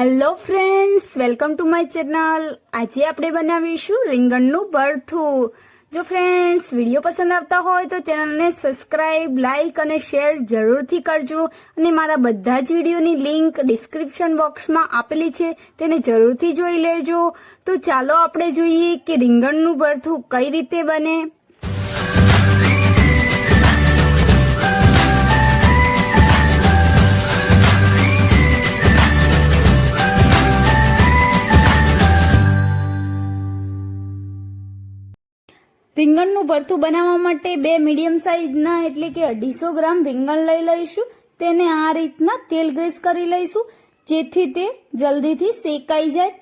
Hello friends welcome to my channel આજે આપણે બનાવીશું રીંગણનું ભરથું. જો ફ્રેન્ડ્સ વીડિયો પસંદ આવતા હોય તો ચેનલને સબસ્ક્રાઇબ લાઇક અને શેર જરૂરથી કરજો. અને મારા બધા જ વિડીયોની લિંક ડિસ્ક્રિપ્શન બોક્સમાં આપેલી છે, તેને જરૂરથી જોઈ લેજો. તો ચાલો આપણે જોઈએ કે રીંગણનું ભરથું કઈ રીતે બને. ભરથું બનાવવા માટે બે મીડિયમ સાઇઝના એટલે કે અઢીસો ગ્રામ રીંગણ લઈ લઈશું. તેને આ રીતના તેલ ગ્રીસ કરી લઈશું, જેથી તે જલ્દીથી શેકાઈ જાય.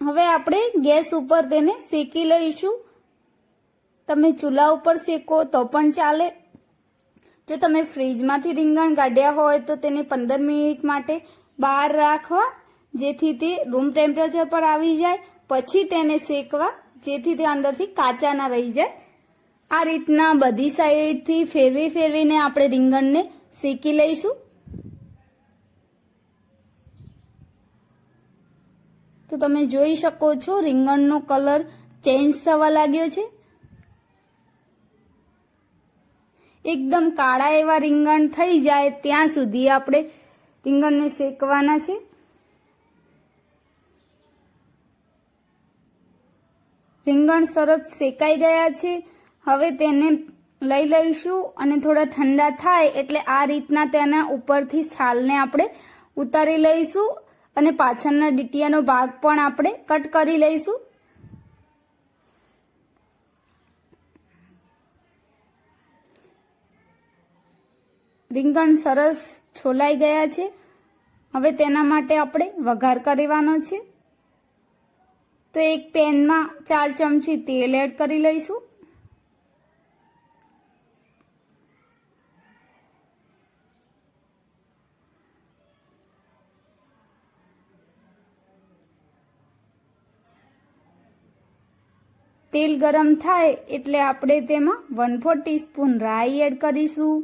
હવે આપણે ગેસ ઉપર તેને શેકી લઈશું. તમે ચૂલા ઉપર શેકો તો પણ ચાલે. જો તમે ફ્રીજમાંથી રીંગણ કાઢ્યા હોય તો તેને પંદર મિનિટ માટે બહાર રાખવા, જેથી તે રૂમ ટેમ્પરેચર પર આવી જાય. પછી તેને શેકવા જેથી તે અંદરથી કાચા ના રહી જાય. આ રીતના બધી સાઈડથી ફેરવી ફેરવીને આપણે રીંગણને શેકી લઈશું. તો તમે જોઈ શકો છો રીંગણનો કલર ચેન્જ થવા લાગ્યો છે. એકદમ કાળા એવા રીંગણ થઈ જાય ત્યાં સુધી આપણે રીંગણને શેકવાના છે. રીંગણ સરસ શેકાઈ ગયા છે. હવે તેને લઈ લઈશું અને થોડા ઠંડા થાય એટલે આ રીતના તેના ઉપરથી છાલને આપણે ઉતારી લઈશું અને પાછળના ડીટીયાનો ભાગ પણ આપણે કટ કરી લઈશું. રીંગણ સરસ છોલાઈ ગયા છે. હવે તેના માટે આપણે વઘાર કરવાનો છે. તો એક પેનમાં ચાર ચમચી તેલ એડ કરી લઈશું. તેલ ગરમ થાય એટલે આપણે તેમાં વન ફોર ટીસ્પૂન રાઈ એડ કરીશું.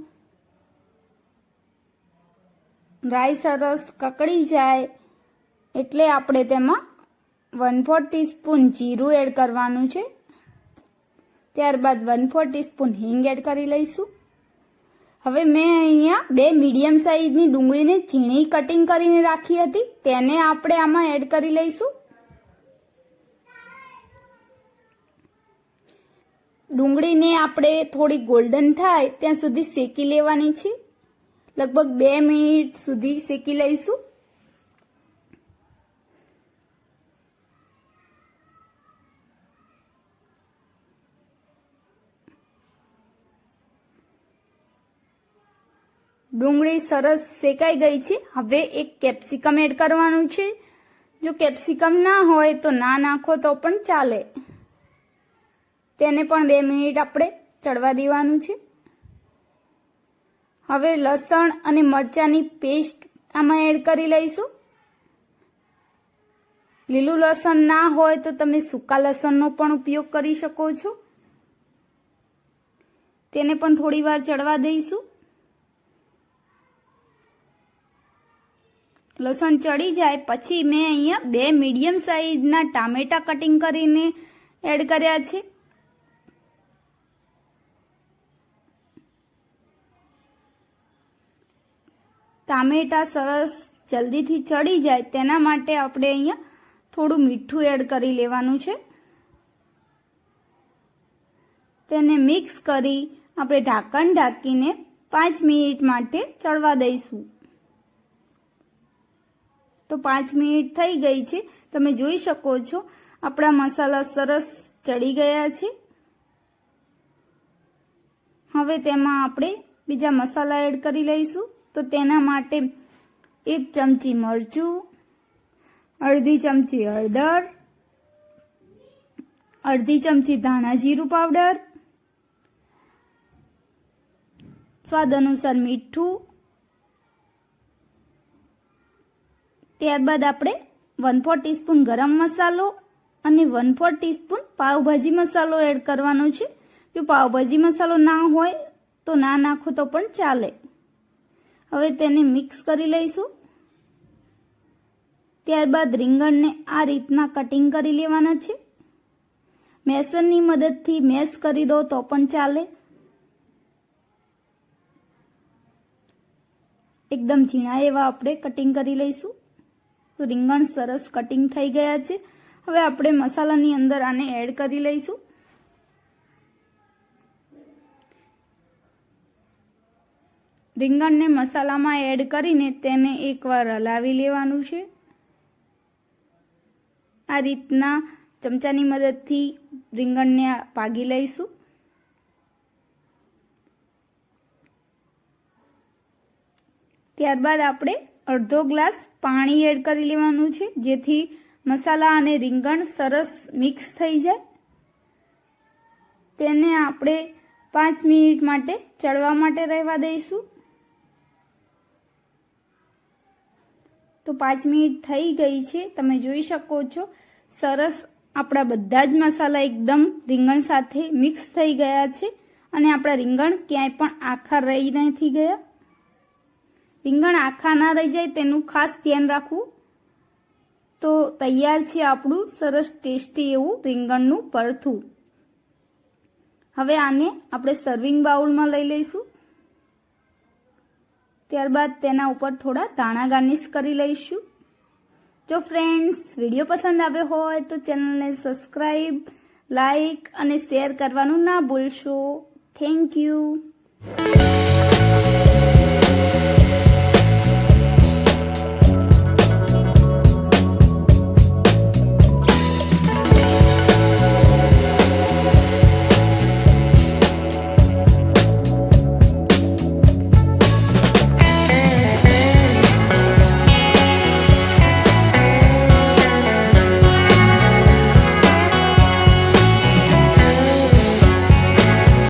રાઈ સરસ કકડી જાય એટલે આપણે તેમાં વન ફોર ટીસ્પૂન જીરું એડ કરવાનું છે. ત્યારબાદ વન ફોર ટીસ્પૂન હિંગ એડ કરી લઈશું. હવે મેં અહીંયા બે મીડિયમ સાઇઝની ડુંગળીને ઝીણી કટિંગ કરીને રાખી હતી. તેને આપણે આમાં એડ કરી લઈશું. ડુંગળીને આપણે થોડી ગોલ્ડન થાય ત્યાં સુધી શેકી લેવાની છે. લગભગ બે મિનિટ સુધી શેકી લઈશું. ડુંગળી સરસ શેકાઈ ગઈ છે. હવે એક કેપ્સિકમ એડ કરવાનું છે. જો કેપ્સિકમ ના હોય તો ના નાખો તો પણ ચાલે. તેને પણ બે મિનિટ આપણે ચડવા દેવાનું છે. હવે લસણ અને મરચાંની પેસ્ટ આમાં એડ કરી લઈશું. લીલું લસણ ના હોય તો તમે સૂકા લસણનો પણ ઉપયોગ કરી શકો છો. તેને પણ થોડી વાર ચડવા દઈશું. લસણ ચડી જાય, પછી મેં અહીંયા બે મીડિયમ સાઈઝના ટામેટા કટિંગ કરીને એડ કર્યા છે. ટામેટા સરસ જલ્દીથી ચડી જાય, તેના માટે આપણે અહીંયા થોડું મીઠું એડ કરી લેવાનું છે. તેને મિક્સ કરી આપણે ઢાંકણ ઢાંકીને પાંચ મિનિટ માટે ચડવા દઈશું. તો પાંચ મિનિટ થઈ ગઈ છે. તમે જોઈ શકો છો, આપણા મસાલા સરસ ચડી ગયા છે. હવે તેમાં આપણે બીજા મસાલા એડ કરી લઈશું. તો તેના માટે એક ચમચી મરચું, અડધી ચમચી હળદર, અડધી ચમચી ધાણા જીરું પાવડર, સ્વાદ અનુસાર મીઠું ત્યારબાદ આપણે વન ફોર ટીસ્પૂન ગરમ મસાલો અને વન ફોર ટીસ્પૂન પાવભાજી મસાલો એડ કરવાનો છે. જો પાવભાજી મસાલો ના હોય તો ના નાખો તો પણ ચાલે. હવે તેને મિક્સ કરી લઈશું. ત્યારબાદ રીંગણને આ રીતના કટિંગ કરી લેવાના છે. મેસનની મદદથી મેશ કરી દો તો પણ ચાલે. એકદમ ઝીણા એવા આપણે કટિંગ કરી લઈશું. રીંગણ સરસ કટિંગ થઈ ગયા છે. હવે આપણે મસાલાની અંદર આને એડ કરી લઈશું. રીંગણને મસાલામાં એડ કરીને તેને એકવાર હલાવી લેવાનું છે. આ રીતના ચમચાની મદદથી રીંગણને પાગી લઈશું. ત્યારબાદ આપણે અડધો ગ્લાસ પાણી એડ કરી લેવાનું છે, જેથી મસાલા અને રીંગણ સરસ મિક્સ થઈ જાય. તેને આપણે પાંચ મિનિટ માટે ચડવા માટે રહેવા દઈશું. તો પાંચ મિનિટ થઈ ગઈ છે, તમે જોઈ શકો છો, સરસ આપણા બધા જ મસાલા એકદમ રીંગણ સાથે મિક્સ થઈ ગયા છે, અને આપણા રીંગણ ક્યાંય પણ આખા રહી નથી ગયા. રીંગણ આખા ના રહી જાય તેનું ખાસ ધ્યાન રાખવું. તો તૈયાર છે આપણું સરસ ટેસ્ટી એવું રીંગણનું પરથું હવે આને આપણે સર્વિંગ બાઉલમાં લઈ લઈશું. ત્યારબાદ તેના ઉપર થોડા દાણા ગાર્નિશ કરી લઈશું. જો ફ્રેન્ડ્સ વીડિયો પસંદ આવ્યો હોય તો ચેનલને સબસ્ક્રાઈબ લાઈક અને શેર કરવાનું ના ભૂલશો. Thank you